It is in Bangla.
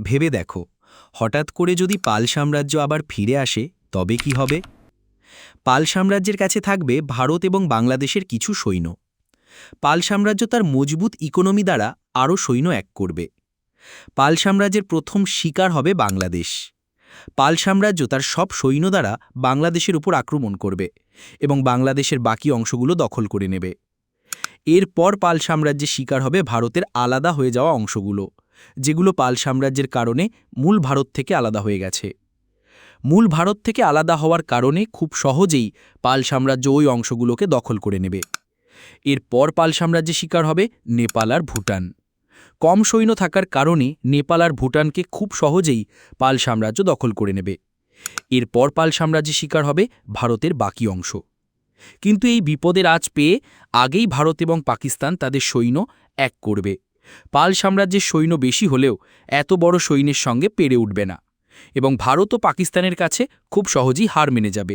ভেবে দেখো। হঠাৎ করে যদি পাল সাম্রাজ্য আবার ফিরে আসে, তবে কি হবে? পাল সাম্রাজ্যের কাছে থাকবে ভারত এবং বাংলাদেশের কিছু সৈন্য। পাল সাম্রাজ্য তার মজবুত ইকোনমি দ্বারা আরও সৈন্য এক করবে। পাল সাম্রাজ্যের প্রথম শিকার হবে বাংলাদেশ। পাল সাম্রাজ্য তার সব সৈন্য দ্বারা বাংলাদেশের উপর আক্রমণ করবে এবং বাংলাদেশের বাকি অংশগুলো দখল করে নেবে। এরপর পাল সাম্রাজ্যের শিকার হবে ভারতের আলাদা হয়ে যাওয়া অংশগুলো। যেগুলো পাল সাম্রাজ্যের কারণে মূল ভারত থেকে আলাদা হয়ে গেছে। মূল ভারত থেকে আলাদা হওয়ার কারণে খুব সহজেই পাল সাম্রাজ্য ওই অংশগুলোকে দখল করে নেবে। এরপর পাল সাম্রাজ্যের শিকার হবে নেপাল আর ভুটান। কম সৈন্য থাকার কারণে নেপাল আর ভুটানকে খুব সহজেই পাল সাম্রাজ্য দখল করে নেবে। এরপর পাল সাম্রাজ্যের শিকার হবে ভারতের বাকি অংশ। কিন্তু এই বিপদের আজ পেয়ে আগেই ভারত এবং পাকিস্তান তাদের সৈন্য এক করবে। পাল সাম্রাজ্যের সৈন্য বেশি হলেও এত বড় সৈন্যের সঙ্গে পেরে উঠবে না এবং ভারত ও পাকিস্তানের কাছে খুব সহজেই হার মেনে যাবে।